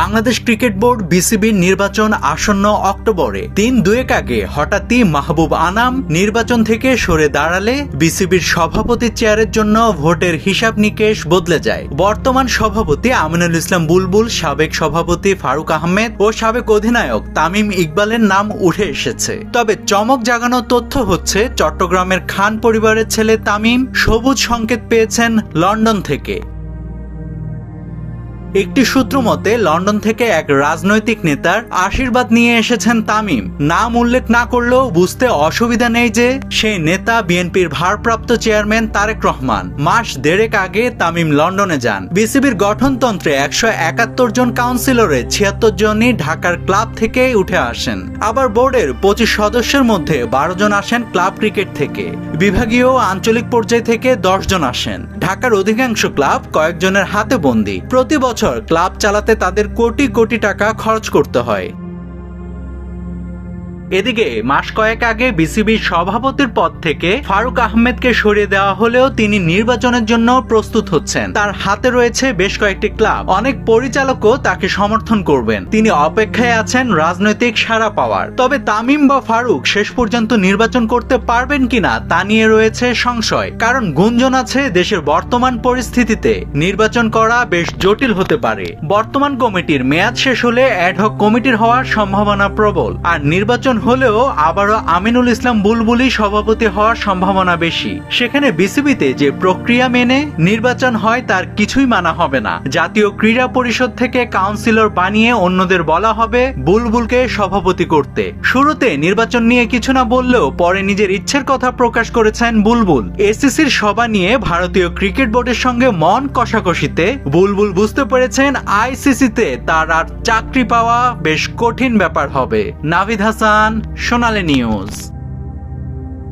Bangladesh cricket board বিসিবির নির্বাচন আসন্ন অক্টোবরে তিন দুয়েক আগে হঠাৎই মাহবুব আনাম নির্বাচন থেকে সরে দাঁড়ালে বিসিবির সভাপতি চেয়ারের জন্য ভোটের হিসাব নিকেশ বদলে যায়। বর্তমান সভাপতি আমিনুল ইসলাম বুলবুল, সাবেক সভাপতি ফারুক আহমেদ ও সাবেক অধিনায়ক তামিম ইকবালের নাম উঠে এসেছে। তবে চমক জাগানো তথ্য হচ্ছে, চট্টগ্রামের খান পরিবারের ছেলে তামিম সবুজ সংকেত পেয়েছেন লন্ডন থেকে। একটি সূত্র মতে, লন্ডন থেকে এক রাজনৈতিক নেতার আশীর্বাদ নিয়ে এসেছেন তামিম। নাম উল্লেখ না করলেও বুঝতে অসুবিধা নেই যে সেই নেতা বিএনপির ভারপ্রাপ্ত চেয়ারম্যান তারেক রহমান। মাস দেড়েক আগে তামিম লন্ডনে যান। বিসিবির গঠনতন্ত্রে একশো একাত্তর জন কাউন্সিলরে ছিয়াত্তর জনই ঢাকার ক্লাব থেকে উঠে আসেন। আবার বোর্ডের পঁচিশ সদস্যের মধ্যে বারো জন আসেন ক্লাব ক্রিকেট থেকে। বিভাগীয় আঞ্চলিক পর্যায় থেকে দশ জন আসেন। ঢাকার অধিকাংশ ক্লাব কয়েকজনের হাতে বন্দি। প্রতি বছর ক্লাব চালাতে তাদের কোটি কোটি টাকা খরচ করতে হয়। এদিকে মাস কয়েক আগে বিসিবির সভাপতির পদ থেকে ফারুক আহমেদকে সরিয়ে দেওয়া হলেও তিনি নির্বাচনের জন্য প্রস্তুত হচ্ছেন। তার হাতে রয়েছে বেশ কয়েকটি ক্লাব। অনেক পরিচালকও তাকে সমর্থন করবেন। তিনি অপেক্ষায় আছেন রাজনৈতিক সাড়া পাওয়ার। তবে তামিম বা ফারুক শেষ পর্যন্ত নির্বাচন করতে পারবেন কিনা তা নিয়ে রয়েছে সংশয়। কারণ গুঞ্জন আছে দেশের বর্তমান পরিস্থিতিতে। নির্বাচন করা বেশ জটিল হতে পারে। বর্তমান কমিটির মেয়াদ শেষ হলে অ্যাডহক কমিটির হওয়ার সম্ভাবনা প্রবল। আর নির্বাচন হলেও আবারও আমিনুল ইসলাম বুলবুলি সভাপতি হওয়ার সম্ভাবনা বেশি। সেখানে বিসিবিতে যে প্রক্রিয়া মেনে নির্বাচন হয় তার কিছুই মানা হবে না। জাতীয় ক্রীড়া পরিষদ থেকে কাউন্সিলর বানিয়ে অন্যদের বলা হবে বুলবুলকে সভাপতি করতে। শুরুতে নির্বাচন নিয়ে কিছু না বললেও পরে নিজের ইচ্ছের কথা প্রকাশ করেছেন বুলবুল। এসিসির সভা নিয়ে ভারতীয় ক্রিকেট বোর্ডের সঙ্গে মন কষাকষিতে বুলবুল বুঝতে পেরেছেন আইসিসিতে তার আর চাকরি পাওয়া বেশ কঠিন ব্যাপার হবে। নাভিদ হাসান সোনালী নিউজ